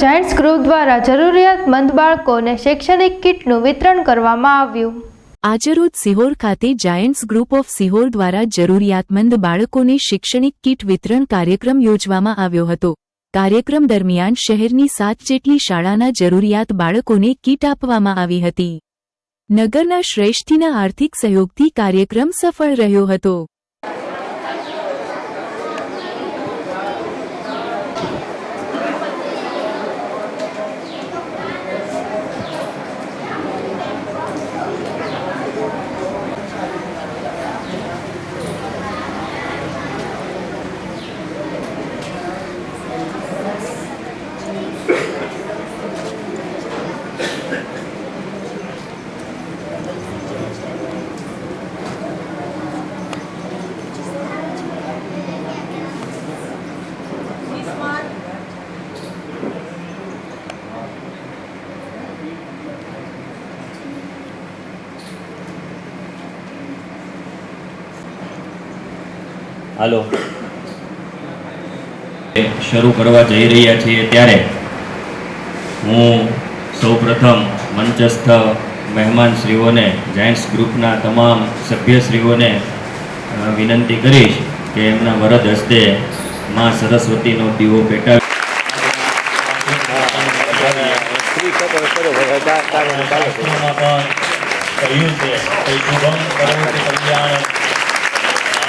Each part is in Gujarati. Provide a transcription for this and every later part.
જાયન્ટ્સ ગ્રુપ દ્વારા જરૂરિયાતમંદ બાળકોને શૈક્ષણિક કીટનું વિતરણ કરવામાં આવ્યું. આજરોજ સિહોર ખાતે જાયન્ટ્સ ગ્રુપ ઓફ સિહોર દ્વારા જરૂરિયાતમંદ બાળકોને શૈક્ષણિક કીટ વિતરણ કાર્યક્રમ યોજવામાં આવ્યો હતો. કાર્યક્રમ દરમિયાન શહેરની સાત જેટલી શાળાના જરૂરિયાત બાળકોને કીટ આપવામાં આવી હતી. નગરના શ્રેષ્ઠીના આર્થિક સહયોગથી કાર્યક્રમ સફળ રહ્યો હતો. હાલો. શરૂ કરવા જઈ રહ્યા છીએ ત્યારે હું સૌપ્રથમ મંચસ્થ મહેમાનશ્રીઓને જાયન્ટ્સ ગ્રુપના તમામ સભ્યશ્રીઓને વિનંતી કરીશ કે એમના વરદ હસ્તે માં સરસ્વતીનો દીવો પેટાવી. છે પણ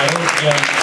કહ્યું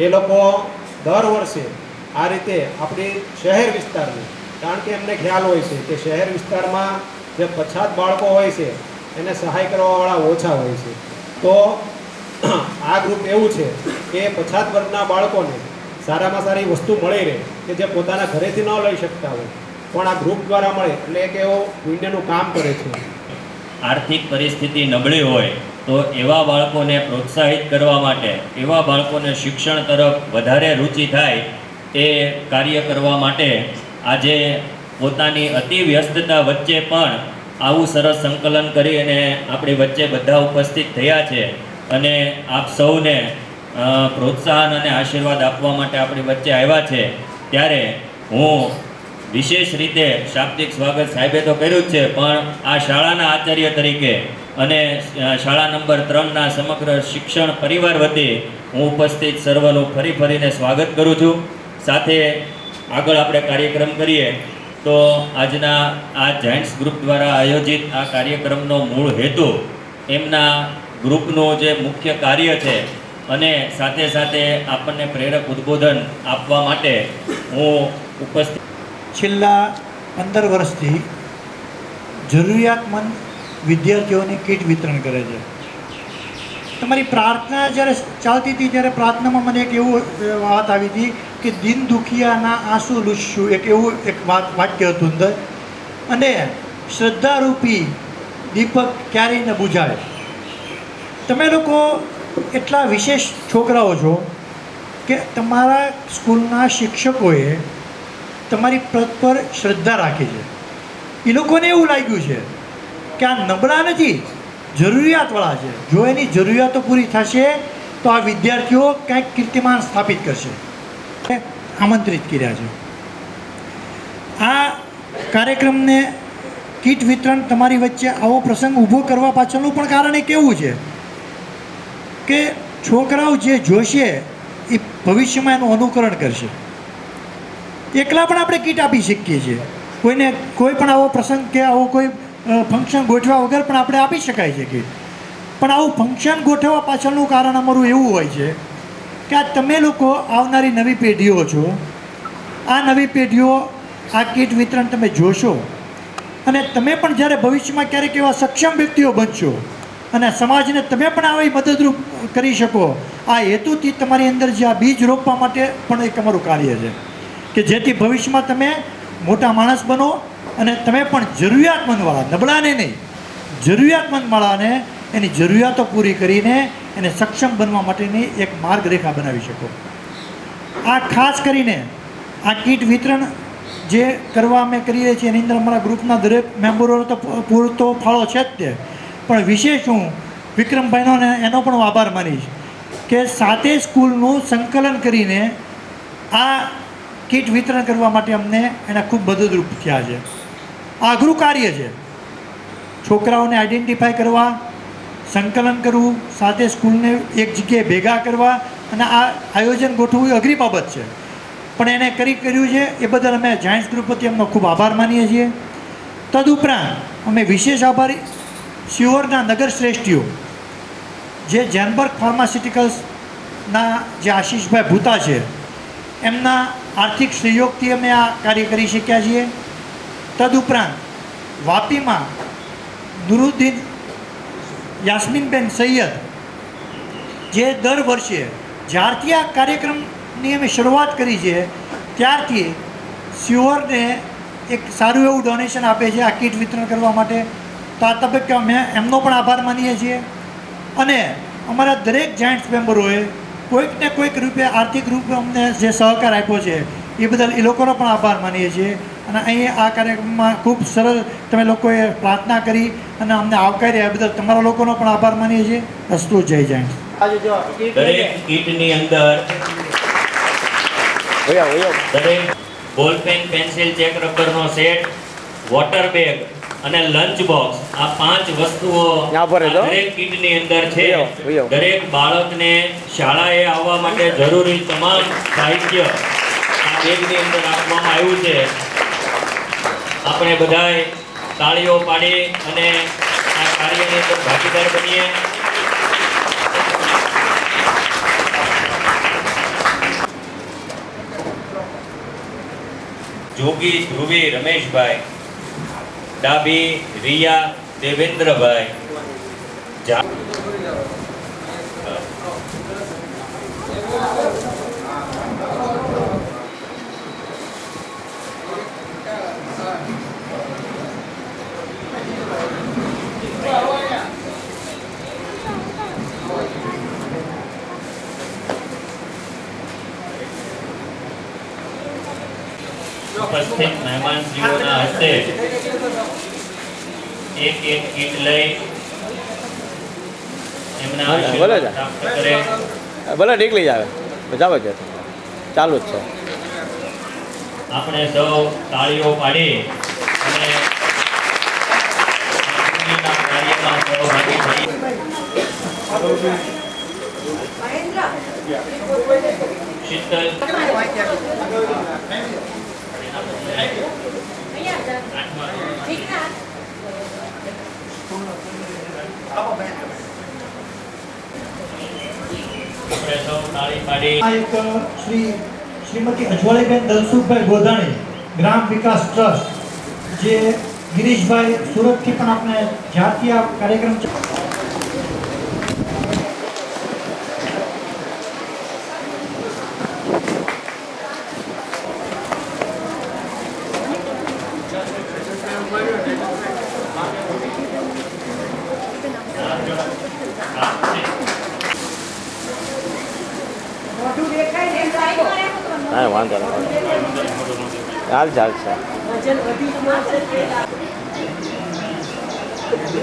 એ લોકો દર વર્ષે આ રીતે આપણી શહેર વિસ્તારની, કારણ કે એમને ખ્યાલ હોય છે કે શહેર વિસ્તારમાં જે પછાત બાળકો હોય છે, એને સહાય કરવાવાળા ઓછા હોય છે. તો આ ગ્રુપ એવું છે કે પછાત વર્ગના બાળકોને સારામાં સારી વસ્તુ મળી રહે, કે જે પોતાના ઘરેથી ન લઈ શકતા હોય. પણ આ ગ્રુપ દ્વારા મળે, એટલે કે એવો પુણ્યનું કામ કરે છે. આર્થિક પરિસ્થિતિ નબળી હોય તો એવા બાળકોને પ્રોત્સાહિત કરવા માટે, એવા બાળકોને શિક્ષણ તરફ વધારે રુચિ થાય એ કાર્ય કરવા માટે આજે પોતાની અતિ વ્યસ્તતા વચ્ચે પણ આવું સરસ સંકલન કરી અને આપણી વચ્ચે બધા ઉપસ્થિત થયા છે. અને આપ સૌને પ્રોત્સાહન અને આશીર્વાદ આપવા માટે આપણી વચ્ચે આવ્યા છે. ત્યારે હું વિશેષ રીતે શાબ્દિક સ્વાગત સાહેબે તો કર્યું જ છે, પણ આ શાળાના આચાર્ય તરીકે અને શાળા નંબર ત્રણના સમગ્ર શિક્ષણ પરિવાર વતી હું ઉપસ્થિત સર્વનું ફરી ફરીને સ્વાગત કરું છું. સાથે આગળ આપણે કાર્યક્રમ કરીએ તો આજના આ જાયન્ટ્સ ગ્રુપ દ્વારા આયોજિત આ કાર્યક્રમનો મૂળ હેતુ એમના ગ્રુપનું જે મુખ્ય કાર્ય છે અને સાથે સાથે આપણને પ્રેરક ઉદ્બોધન આપવા માટે હું ઉપસ્થિત છેલ્લા પંદર વર્ષથી જરૂરિયાતમંદ વિદ્યાર્થીઓને કીટ વિતરણ કરે છે. તમારી પ્રાર્થના જ્યારે ચાલતી હતી, ત્યારે પ્રાર્થનામાં મને એક એવું વાત આવી હતી કે દિન દુખિયાના આંસુ લૂછશું. એક એવું એક વાત, વાક્ય હતું અંદર. અને શ્રદ્ધારૂપી દીપક ક્યારેય ન બુજાય તમે લોકો એટલા વિશેષ છોકરાઓ છો કે તમારા સ્કૂલના શિક્ષકોએ તમારી પ્રત પર શ્રદ્ધા રાખી છે. એ લોકોને એવું લાગ્યું છે કે આ નબળા નથી, જરૂરિયાતવાળા છે. જો એની જરૂરિયાતો પૂરી થશે, તો આ વિદ્યાર્થીઓ કંઈક કીર્તિમાન સ્થાપિત કરશે. આમંત્રિત કર્યા છે. આ કાર્યક્રમને કીટ વિતરણ તમારી વચ્ચે આવો પ્રસંગ ઊભો કરવા પાછળનું પણ કારણ એ કેવું છે કે છોકરાઓ જે જોશે, એ ભવિષ્યમાં એનું અનુકરણ કરશે. એકલા પણ આપણે કીટ આપી શકીએ છીએ. કોઈને કોઈ પણ આવો પ્રસંગ કે આવો કોઈ ફંક્શન ગોઠવા વગર પણ આપણે આપી શકાય છે કીટ પણ આવું ફંક્શન ગોઠવવા પાછળનું કારણ અમારું એવું હોય છે કે આ તમે લોકો આવનારી નવી પેઢીઓ છો. આ નવી પેઢીઓ આ કીટ વિતરણ તમે જોશો. અને તમે પણ જ્યારે ભવિષ્યમાં ક્યારેક એવા સક્ષમ વ્યક્તિઓ બનશો અને સમાજને તમે પણ આવી મદદરૂપ કરી શકો, આ હેતુથી તમારી અંદર જે આ બીજ રોપવા માટે પણ એક અમારું કાર્ય છે. કે જેથી ભવિષ્યમાં તમે મોટા માણસ બનો અને તમે પણ જરૂરિયાતમંદવાળા નબળાને નહીં. જરૂરિયાતમંદવાળાને, એની જરૂરિયાતો પૂરી કરીને એને સક્ષમ બનવા માટેની એક માર્ગરેખા બનાવી શકો. આ ખાસ કરીને આ કીટ વિતરણ જે કરવા અમે કરીએ છીએ, એની અંદર અમારા ગ્રુપના દરેક મેમ્બરોનો તો પૂરતો ફાળો છે જ તે. પણ વિશેષ હું વિક્રમભાઈનો એનો પણ હું આભાર માનીશ કે સાતે સ્કૂલનું સંકલન કરીને આ કીટ વિતરણ કરવા માટે અમને એના ખૂબ મદદરૂપ થયા છે. આ અઘરું કાર્ય છે. છોકરાઓને આઈડેન્ટિફાય કરવા, સંકલન કરવું, સાથે સ્કૂલને એક જગ્યાએ ભેગા કરવા અને આ આયોજન ગોઠવવું એ અઘરી બાબત છે. પણ એને કરી કર્યું છે એ બદલ અમે જાયન્ટ્સ ગ્રુપ વતી એમનો ખૂબ આભાર માનીએ છીએ. તદુપરાંત અમે વિશેષ આભારી શિહોરના નગર શ્રેષ્ઠીઓ, જે જેનબર્ગ ફાર્માસ્યુટિકલ્સના જે આશીષભાઈ ભૂતા છે એમના આર્થિક સહયોગથી અમે આ કાર્ય કરી શક્યા છીએ. તદુપરાંત, વાપીમાં નુરુદ્દીન યાસ્મીનબેન સૈયદ, જે દર વર્ષે જ્યારથી આ કાર્યક્રમની અમે શરૂઆત કરી છે, ત્યારથી સ્યુઅરને એક સારું એવું ડોનેશન આપે છે, આ કીટ વિતરણ કરવા માટે. તો આ તબક્કે અમે એમનો પણ આભાર માનીએ છીએ. અને અમારા દરેક જાયન્ટ્સ મેમ્બરોએ કોઈક ને કોઈક રૂપે આર્થિક રૂપે અમને જે સહકાર આપ્યો છે એ બદલ એ લોકોનો પણ આભાર માનીએ છીએ. અને અહીં આ કાર્યક્રમમાં ખૂબ સરળ તમે લોકોએ પ્રાર્થના કરી અને અમને આવકાર્યા એ બદલ તમારા લોકોનો પણ આભાર માનીએ છીએ. અસ્તુ જય જાયન્ટ્સ દરેક કીટની અંદર દરેક બોલ પેન પેન્સિલ ચેક રબરનો સેટ વોટર બેગ અને લંચ બોક્સ આ પાંચ વસ્તુઓ. દરેક કીટની અંદર છે. દરેક બાળકને શાળાએ આવવા માટે જરૂરી તમામ સાહિત્ય આ બેગની અંદર આપવામાં આવ્યું છે આપણે બધાએ તાળીઓ પાડી અને આ કાર્યની અંદર ભાગીદાર બનીએ જોગી ધ્રુવી રમેશભાઈ ડાબી રિયા દેવેન્દ્રભાઈ. જા- ઉપસ્થિત મહેમાનશ્રીઓના હસ્તે એક એક કીટ લઈ એમના ભલે આશીર્વાદ જા. પ્રાપ્ત કરે. ભલે નીકળી જાવે બચાવે છે ચાલુ જ છે. આપણે સૌ તાળીઓ પાડી અને શીતલ. એક શ્રી શ્રીમતી અજવાળીબેન દલસુખભાઈ ગોધાણી, ગ્રામ વિકાસ ટ્રસ્ટ, જે ગિરીશભાઈ સુરતથી પણ આપણે જ્યારથી આ કાર્યક્રમ હા વાંધો નહીં હાલ ચાલ છે Thank you.